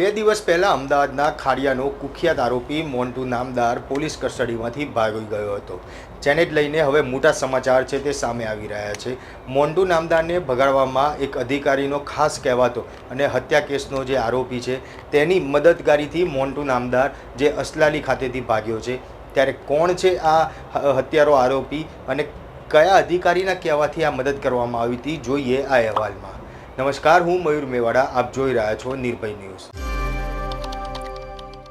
બે દિવસ પહેલાં અમદાવાદના ખાડિયાનો કુખ્યાત આરોપી મોન્ટુ નામદાર પોલીસ કસ્ટડીમાંથી ભાગી ગયો હતો. જેને જ લઈને હવે મોટા સમાચાર છે તે સામે આવી રહ્યા છે. મોન્ટુ નામદારને ભગાડવામાં એક અધિકારીનો ખાસ કહેવાતો અને હત્યા કેસનો જે આરોપી છે તેની મદદગારીથી મોન્ટુ નામદાર જે અસલાલી ખાતેથી ભાગ્યો છે. ત્યારે કોણ છે આ હત્યારો આરોપી અને કયા અધિકારીના કહેવાથી આ મદદ કરવામાં આવી હતી, જોઈએ આ અહેવાલમાં. નમસ્કાર, હું મયુર મેવાડા, આપ જોઈ રહ્યા છો નિર્ભય ન્યૂઝ.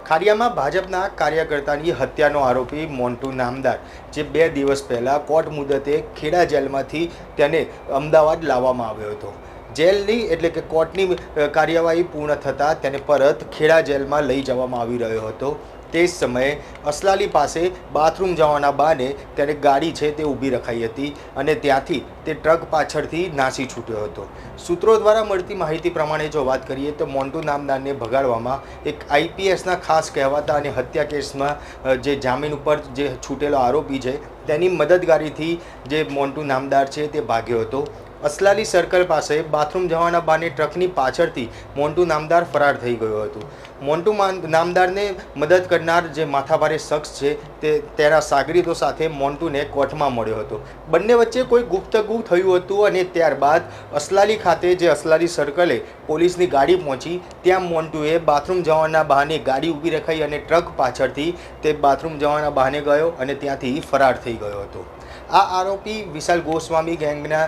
ખાડિયામાં ભાજપના કાર્યકર્તાની હત્યાનો આરોપી મોન્ટુ નામદાર, જે બે દિવસ પહેલાં કોર્ટ મુદતે ખેડા જેલમાંથી તેને અમદાવાદ લાવવામાં આવ્યો હતો. જેલની એટલે કે કોર્ટની કાર્યવાહી પૂર્ણ થતાં તેને પરત ખેડા જેલમાં લઈ જવામાં આવી રહ્યો હતો. તે જ સમયે અસલાલી પાસે બાથરૂમ જવાના બાને તેને ગાડી છે તે ઊભી રખાઈ હતી અને ત્યાંથી તે ટ્રક પાછળથી નાસી છૂટ્યો હતો. સૂત્રો દ્વારા મળતી માહિતી પ્રમાણે જો વાત કરીએ તો મોન્ટુ નામદારને ભગાડવામાં એક આઈપીએસના ખાસ કહેવાતા અને હત્યા કેસમાં જે જામીન ઉપર જે છૂટેલો આરોપી છે, તેની મદદગારીથી જે મોન્ટુ નામદાર છે તે ભાગ્યો હતો. અસલાલી સર્કલ પાસે બાથરૂમ જવાના બાને ટ્રકની પાછળથી મોન્ટુ નામદાર ફરાર થઈ ગયો હતો. મોન્ટુ નામદારને મદદ કરનાર જે માથાભારે શખ્સ છે તે, તેના સાગરીતો સાથે મોન્ટુને કોર્ટમાં મળ્યો હતો. બંને વચ્ચે કોઈ ગુપ્તગુ થયું હતું અને ત્યારબાદ અસલાલી ખાતે જે અસલાલી સર્કલે પોલીસની ગાડી પહોંચી, ત્યાં મોન્ટુએ બાથરૂમ જવાના બહાને ગાડી ઊભી રખાઈ અને ટ્રક પાછળથી તે બાથરૂમ જવાના બહાને ગયો અને ત્યાંથી ફરાર થઈ ગયો હતો. આ આરોપી વિશાલ ગોસ્વામી ગેંગના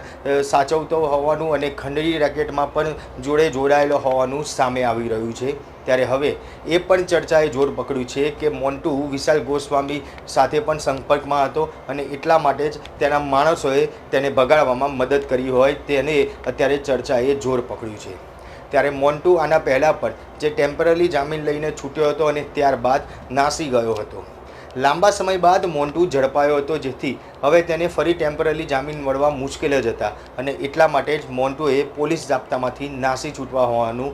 સાચવતો હોવાનું અને ખંડરી રેકેટમાં પણ જોડે જોડાયેલો હોવાનું સામે આવી રહ્યું છે. ત્યારે હવે એ પણ ચર્ચાએ જોર પકડ્યું છે કે મોન્ટુ વિશાલ ગોસ્વામી સાથે પણ સંપર્કમાં હતો અને એટલા માટે જ તેના માણસોએ તેને ભગાડવામાં મદદ કરી હોય તેને અત્યારે ચર્ચાએ જોર પકડ્યું છે. ત્યારે મોન્ટુ આના પહેલાં પણ જે ટેમ્પરરી જામીન લઈને છૂટ્યો હતો અને ત્યારબાદ નાસી ગયો હતો. લાંબા સમય બાદ મોન્ટુ ઝડપાયો હતો જેથી હવે તેને ફરી ટેમ્પરરી જામીન મળવા મુશ્કેલ જ હતા અને એટલા માટે જ મોન્ટુએ પોલીસ જાપ્તામાંથી નાસી છૂટવા હોવાનું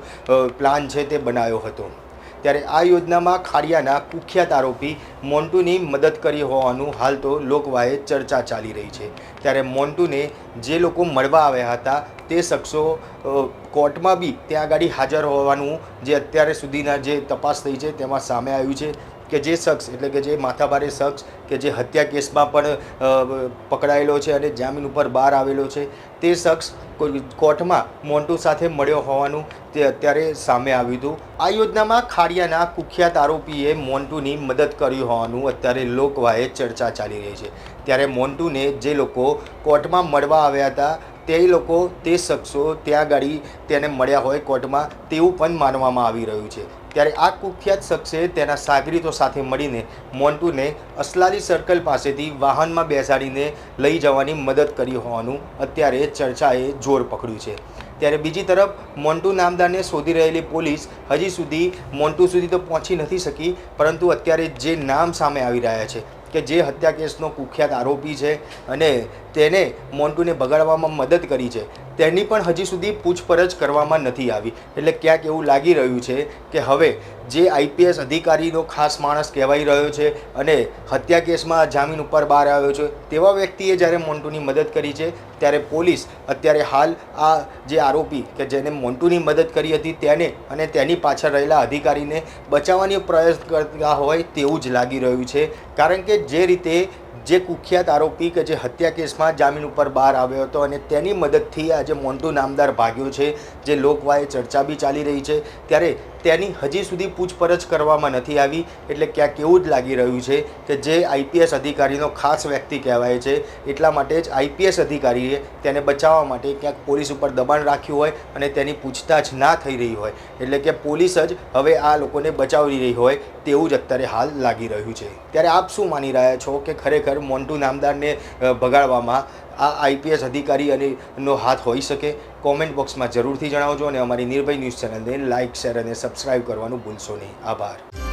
પ્લાન છે તે બનાવ્યો હતો. ત્યારે આ યોજનામાં ખાડિયાના કુખ્યાત આરોપી મોન્ટુની મદદ કરી હોવાનું હાલ તો લોકવાએ ચર્ચા ચાલી રહી છે. ત્યારે મોન્ટુને જે લોકો મળવા આવ્યા હતા તે શખ્સો કોર્ટમાં બી ત્યાં આગળ હાજર હોવાનું જે અત્યારે સુધીના જે તપાસ થઈ છે તેમાં સામે આવ્યું છે. કે જે શખ્સ, એટલે કે જે માથાભારે શખ્સ, કે જે હત્યા કેસમાં પણ પકડાયેલો છે અને જામીન ઉપર બહાર આવેલો છે, તે શખ્સ કોર્ટમાં મોન્ટુ સાથે મળ્યો હોવાનું તે અત્યારે સામે આવ્યું હતું. આ યોજનામાં ખાડિયાના કુખ્યાત આરોપીએ મોન્ટુની મદદ કરી હોવાનું અત્યારે લોકવાએ ચર્ચા ચાલી રહી છે. ત્યારે મોન્ટુને જે લોકો કોર્ટમાં મળવા આવ્યા હતા, તે લોકો, તે શખ્સો ત્યાં ગાડી તેને મળ્યા હોય કોર્ટમાં, તેવું પણ માનવામાં આવી રહ્યું છે. ત્યારે આ કુખ્યાત શખ્સે તેના સાગરીતો સાથે મળીને મોન્ટુને અસલાલી સર્કલ પાસેથી વાહનમાં બેસાડીને લઈ જવાની મદદ કરી હોવાનું અત્યારે ચર્ચાએ જોર પકડ્યું છે. ત્યારે બીજી તરફ, મોન્ટુ નામદારને શોધી રહેલી પોલીસ હજી સુધી મોન્ટુ સુધી તો પહોંચી નથી શકી, પરંતુ અત્યારે જે નામ સામે આવી રહ્યા છે કે જે હત્યા કેસનો કુખ્યાત આરોપી છે અને તેને મોન્ટુને બગાડવામાં મદદ કરી છે. તેની પણ હજી સુધી પૂછપરછ કરવામાં નથી આવી. એટલે ક્યાંક એવું લાગી રહ્યું છે કે હવે જે આઈપીએસ અધિકારીનો ખાસ માણસ કહેવાઈ રહ્યો છે અને હત્યા કેસમાં જામીન ઉપર બહાર આવ્યો છે, તેવા વ્યક્તિએ જ્યારે મોન્ટુની મદદ કરી છે, ત્યારે પોલીસ અત્યારે હાલ આ જે આરોપી કે જેને મોન્ટુની મદદ કરી હતી તેને અને તેની પાછળ રહેલા અધિકારીને બચાવવાની પ્રયાસ કરતા હોય તેવું જ લાગી રહ્યું છે. કારણ કે જે રીતે જે કુખ્યાત આરોપી કે જે હત્યા કેસમાં જામીન ઉપર બહાર આવ્યો હતો અને તેની મદદથી આજે મોન્ટુ નામદાર ભાગ્યો છે. જે લોકવાએ ચર્ચા બી ચાલી રહી છે. ત્યારે તેની હજી સુધી પૂછપરછ કરવામાં નથી આવી, એટલે ક્યાંક એવું જ લાગી રહ્યું છે કે જે આઈપીએસ અધિકારીનો ખાસ વ્યક્તિ કહેવાય છે, એટલા માટે જ આઈપીએસ અધિકારીએ તેને બચાવવા માટે ક્યાંક પોલીસ ઉપર દબાણ રાખ્યું હોય અને તેની પૂછતાછ ના થઈ રહી હોય. એટલે કે પોલીસ જ હવે આ લોકોને બચાવી રહી હોય તેવું જ અત્યારે હાલ લાગી રહ્યું છે. ત્યારે આપ શું માની રહ્યા છો કે ખરેખર મોન્ટુ નામદારને ભગાડવામાં આ આઈપીએસ અધિકારી અને નો હાથ હોઈ શકે કોમેન્ટ બોક્સમાં જરૂરથી જણાવજો અને અમારી નિર્ભય ન્યૂઝ ચેનલને લાઇક શેર અને સબસ્ક્રાઇબ કરવાનું ભૂલશો નહીં. આભાર.